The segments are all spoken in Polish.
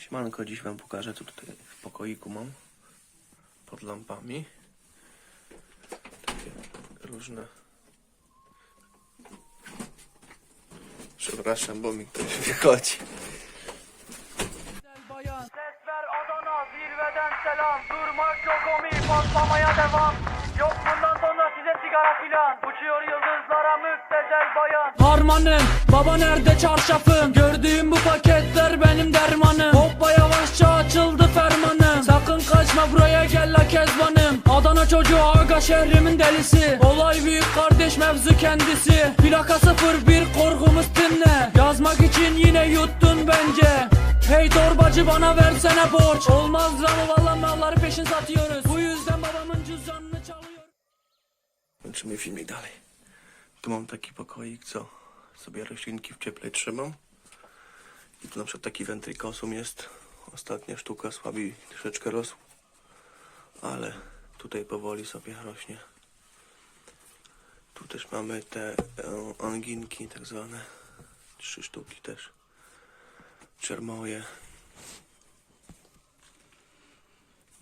Siemanko, dziś wam pokażę, co tutaj w pokoiku mam. Pod lampami. Takie różne. Przepraszam, bo mi ktoś wychodzi. Adana zirveden selam Durmak yok omi patlamaya devam Yok bundan sonra size sigara filan Uçuyor yıldızlara müptezel bayan Harmanım baba nerede çarşafım Kaçma buraya gel la kezbanım Adana çocuğu aga şehrimin delisi Olay büyük kardeş mevzu kendisi Plaka 01 korkumuz dinle Yazmak için yine yuttun bence Hey torbacı bana versene borç Olmaz lan valla malları peşin satıyoruz Bu yüzden babamın cüzdanını çalıyor Kończymy filmik dalej. Tu mam taki pokoik, co sobie roślinki w cieple trzymam. I tu na przykład taki wentrykosum jest. Ostatnia sztuka słabiej troszeczkę rosł. Ale tutaj powoli sobie rośnie. Tu też mamy te e, anginki tak zwane. Trzy sztuki też. Czermoje.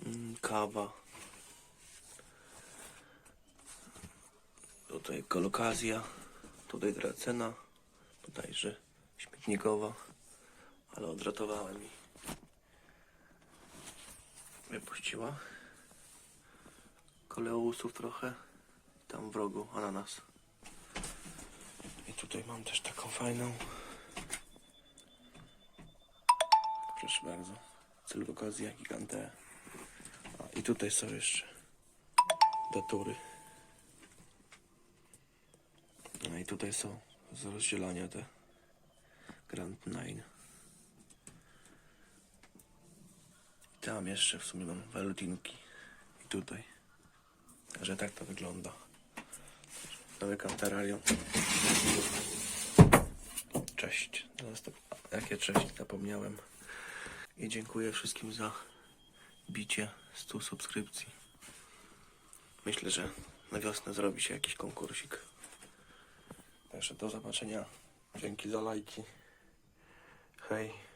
Mm, Kawa. Tutaj kolokazja, tutaj dracena, bodajże śmietnikowa, ale odratowałem i wypuściła. Koleusów trochę, tam w rogu ananas. I tutaj mam też taką fajną. Proszę bardzo, cylwokazja gigante. A i tutaj są jeszcze datury. No i tutaj są z rozdzielania te Grand Nine. I tam jeszcze w sumie mam walutinki. I tutaj. Także tak to wygląda. Zamykam terrarium. Cześć. Jakie cześć? Zapomniałem. I dziękuję wszystkim za bicie 100 subskrypcji. Myślę, że na wiosnę zrobi się jakiś konkursik. Także do zobaczenia. Dzięki za lajki. Hej.